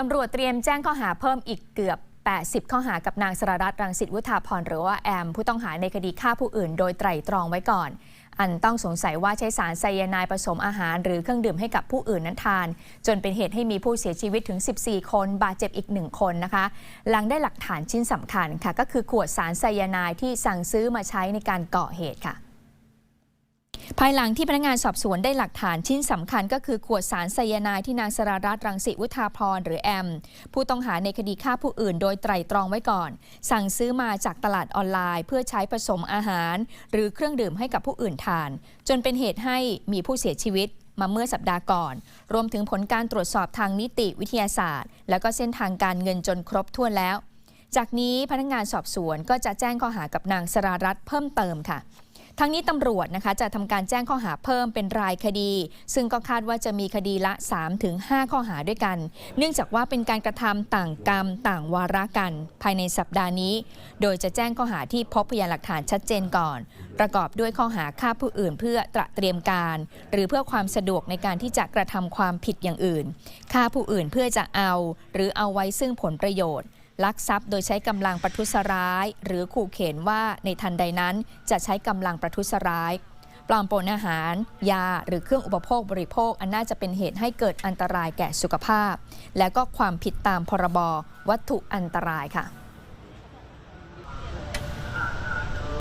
ตำรวจเตรียมแจ้งข้อหาเพิ่มอีกเกือบ 80 ข้อหากับนางสรรัตน์รังสิตวุฒาพรหรือว่าแอม ผู้ต้องหาในคดีฆ่าผู้อื่นโดยไตร่ตรองไว้ก่อน อันต้องสงสัยว่าใช้สารไซยาไนด์ผสมอาหาร หรือเครื่องดื่มให้กับผู้อื่นนั้นทาน จนเป็นเหตุให้มีผู้เสียชีวิตถึง 14 คน บาดเจ็บอีกหนึ่งคนนะคะ หลังได้หลักฐานชิ้นสำคัญค่ะ ก็คือขวดสารไซยาไนด์ที่สั่งซื้อมาใช้ในการก่อเหตุค่ะ ภายหลังที่พนักงานสอบสวนได้หลักฐานชิ้นสำคัญก็คือขวดสารไซยาไนด์ที่นางสรารัตน์รังสิวุฒาพรหรือแอม ผู้ต้องหาในคดีฆ่าผู้อื่นโดยไตร่ตรองไว้ก่อน สั่งซื้อมาจากตลาดออนไลน์ เพื่อใช้ผสมอาหาร หรือเครื่องดื่มให้กับผู้อื่นทาน จนเป็นเหตุให้มีผู้เสียชีวิตมาเมื่อสัปดาห์ก่อน รวมถึงผลการตรวจสอบทางนิติวิทยาศาสตร์ แล้วก็เส้นทางการเงินจนครบถ้วนแล้ว จากนี้พนักงานสอบสวนก็จะแจ้งข้อหากับนางสรารัตน์เพิ่มเติมค่ะ ทั้งนี้ตำรวจนะคะจะทำการแจ้งข้อหาเพิ่มเป็นรายคดี ซึ่งก็คาดว่าจะมีคดีละ 3-5 ข้อหาด้วยกัน เนื่องจากว่าเป็นการกระทำต่างกรรมต่างวาระกัน ภายในสัปดาห์นี้ โดยจะแจ้งข้อหาที่พบพยานหลักฐานชัดเจนก่อน ประกอบด้วยข้อหาฆ่าผู้อื่นเพื่อตระเตรียมการ หรือเพื่อความสะดวกในการที่จะกระทำความผิดอย่างอื่นฆ่าผู้อื่นเพื่อจะเอา หรือเอาไว้ซึ่งผลประโยชน์ ลักทรัพย์โดยใช้กำลังประทุษร้าย หรือขู่เข็นว่าในทันใดนั้นจะใช้กำลังประทุษร้ายปลอมปนอาหาร ยา หรือเครื่องอุปโภคบริโภค อันน่าจะเป็นเหตุให้เกิดอันตรายแก่สุขภาพ และก็ความผิดตามพรบวัตถุอันตรายค่ะ